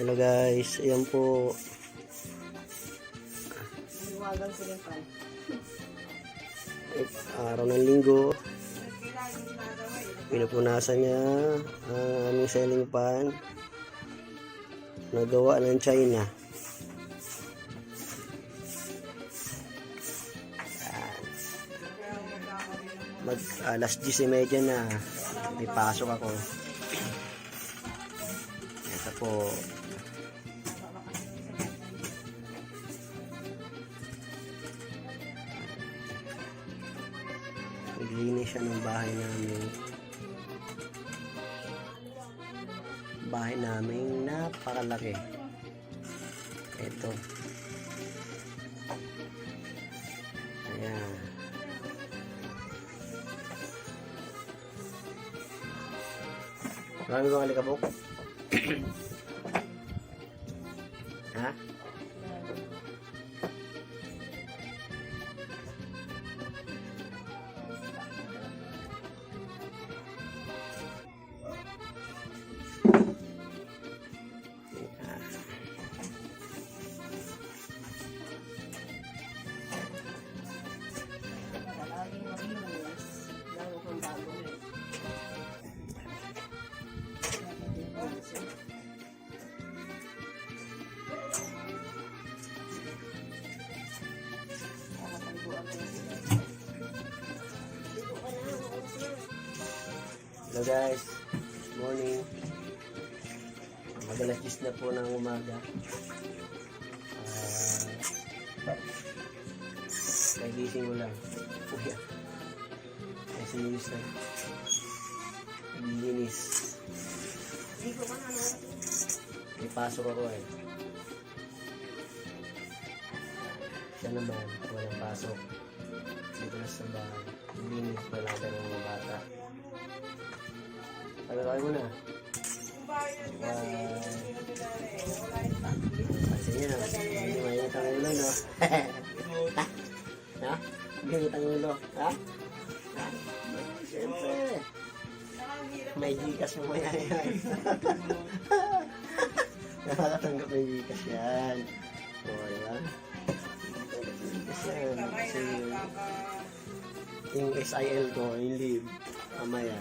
Hello guys, ayan po. Silipan. Eh, Araw ng linggo. Pinupunasan niya ang aming selling pan. Nagawa ng China. Mag alas 10.30 na. May pasok ako. Ito po. Naglinis siya ng bahay namin. Bahay namin napakalaki. Ito. Ayan. Marami bang alikabok? Hello guys, morning. Madalas 10 na po ng umaga. Ah, Nagising ko lang. Kuya. Kasi news na. Ano. May pasok ako eh. Siya naman, walang pasok. Dito na sa bahay. Naglilinis pa lang ng mga bata. Pagkakay mo na. Pansin niyo, hindi mainit ang ulo, no? ha? Hindi mainit ang ulo, ha? Ha? Siyempre. May gikas mo yan. Nakakatanggap may gikas yan. O, di ba? Gikas yan. Kasi yung SIL ko, yung leave, mamaya,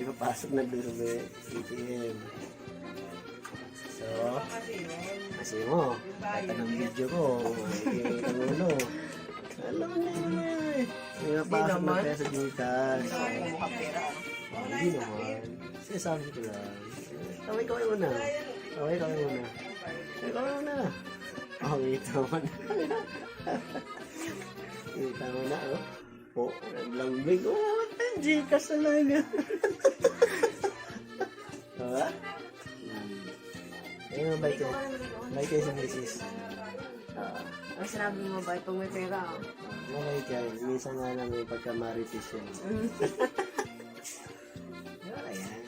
ipapasok na doon sa ATM. So, kasi mo, kata ng video ko, makikita ang ulo. Alam na yun eh. Ipapasok na kaya sa Gcash. Oh, hindi naman. Sinasabi ko lang. Kaway kaway mo na. Kaway kaway mo na. Kaway kaway mo na. Oh, kita mo na. kita mo na, oh. Po, naglambing. Oh, Gcash talaga. Diba? Hmm. Ayun, bye kayo. Bye kayo sa misis. Ah, Ang sinabi mo ba, pag may pera, oh. mabait kayo. Minsan nga lang may pagka-maritis yun. Wala yan.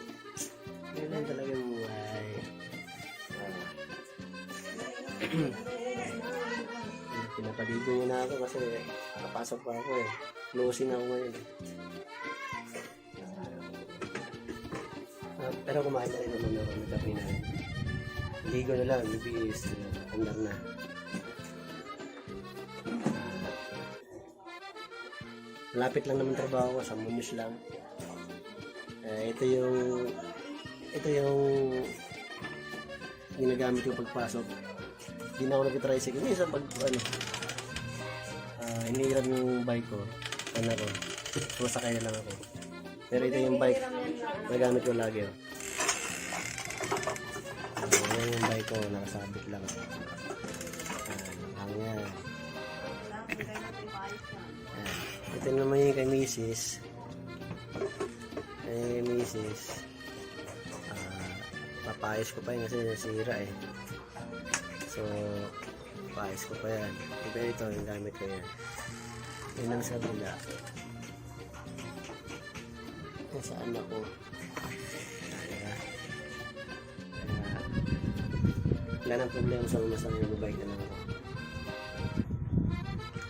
Yan lang talaga yung buhay. Pinapaligo na ako kasi nakapasok pa ako eh. Closing ako ngayon. eh. Pero kumain na rin naman ako ng kape na. Ligo na lang, bibis. Andar na. Lapit lang naman trabaho sa Muñoz lang. Eh, ito yung ito yung ginagamit ko pagpasok. Hindi na ako nag-tricycle. Minsan pag ano, ah inihiram yung bike ko. Ano ko, sumasakay na lang ako. Pero ito yung bike, nagamit ko lagi. Oh. Ah, yan yung bike ko, nakasabit lang. Ah, ang yan. Ayan. Ito naman yung kay Mrs. Kay Mrs. Ah, papayos ko pa yun kasi nasira eh. So, papayos ko pa yan. Ito ito, yung gamit ko yan. Yun ang sa bila. Yan sa anak ko. Kaya, kaya, wala nang problema sa mga sa mga mabait na ako.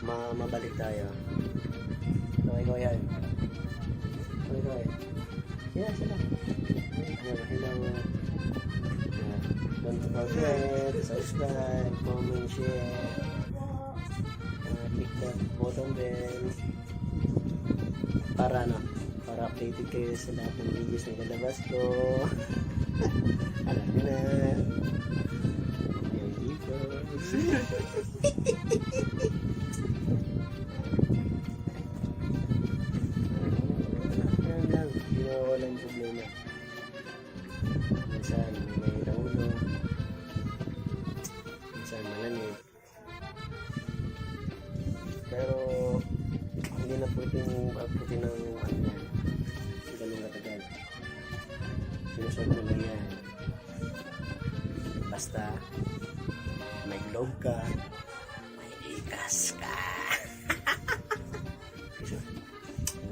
Ma mabalik tayo. Okay ko yan. Okay ko yan. Sila. Ano, ilang, uh, Yeah. Don't forget subscribe, comment, share. Uh, click that button bell. Para ano? Para updated kayo sa lahat ng videos na lalabas ko. Alam nyo na. Yung dito. Walang problema. May log ka, may ikas ka.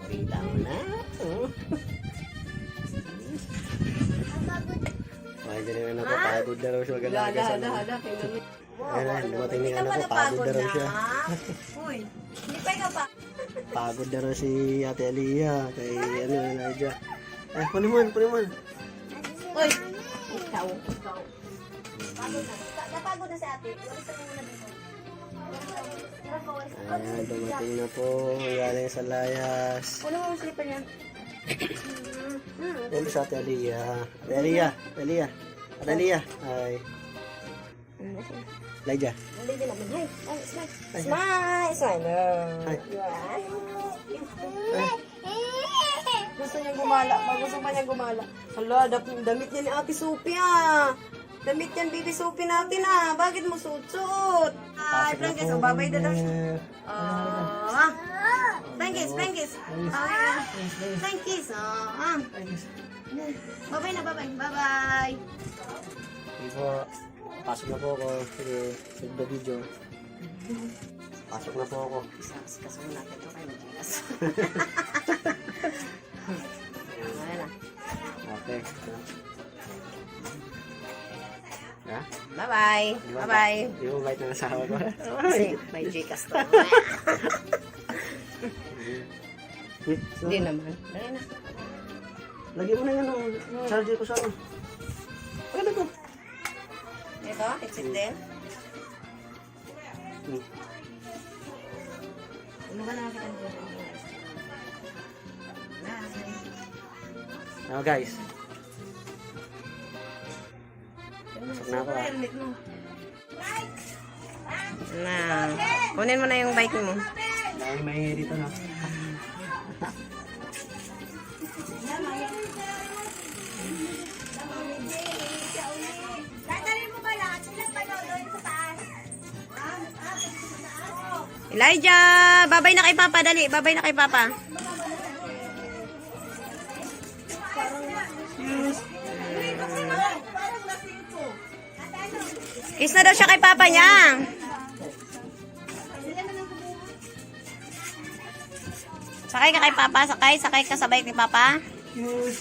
Nakita mo na. Ay, dyan na napapagod na raw siya hala, kinamit. Ayun na, dumating na yung anak ko, pagod na raw siya. Uy, hindi pa ikaw pa. Pagod na raw si Ate Aliyah kay ano, Elijah. Eh, kunin mo, kunin mo. Uy, ikaw. Ikaw. Pagod na. Napagod na si ate. Walis na muna dito. Ayan, dumating na po. Galing sa layas. Ano mo ang slipper niya? Yan sa Ate Aliyah. Ate Aliyah, Ate Aliyah. Ate Aliyah. Ay. Hindi din naman. Hi. Smile. Smile. Smile. Hi. Gusto niya gumala. Gusto pa niya gumala. Hala, damit niya ni Ate Sophie ah. Damit yan, Sophie natin ah. Bakit mo suot-suot? Na Frankis, po. oh, babay na daw siya. Ah, Frankis, Frankis. Ah, Frankis, ah. ah. Babay na, babay. Bye-bye. Sige po. Pasok na po ako. Sige, save the video. Pasok na po ako. Kaso natin ito kayo na. Okay. Ha? Bye-bye. Bye-bye. Di mo bait ng asawa ko? Kasi may Gcash to. Hindi naman. Dali na. Lagyan mo na yan ang charger ko sa ano. Ano to? Ito, exit din. Hmm. Ano ba nakakita nito? Ano guys? Pasok na ako ah. Na. Kunin mo na yung bike mo. Dahil may dito na. Elijah! Babay na kay Papa, dali. Babay na kay Papa. Kiss na daw siya kay Papa niya. Sakay ka kay Papa, sakay, sakay ka sabay kay Papa. Niyo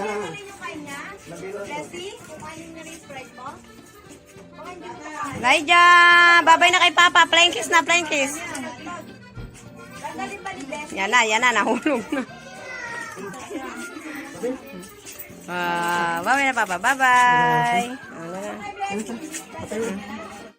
na rin yung kanya. Jessie, kukanin niyo rin yung Sprite mo. Elijah! Babay na kay Papa. Flying kiss na, flying kiss. Yan na, yan na, nahulog na. Ah, babay na Papa. Bye-bye. Ano na?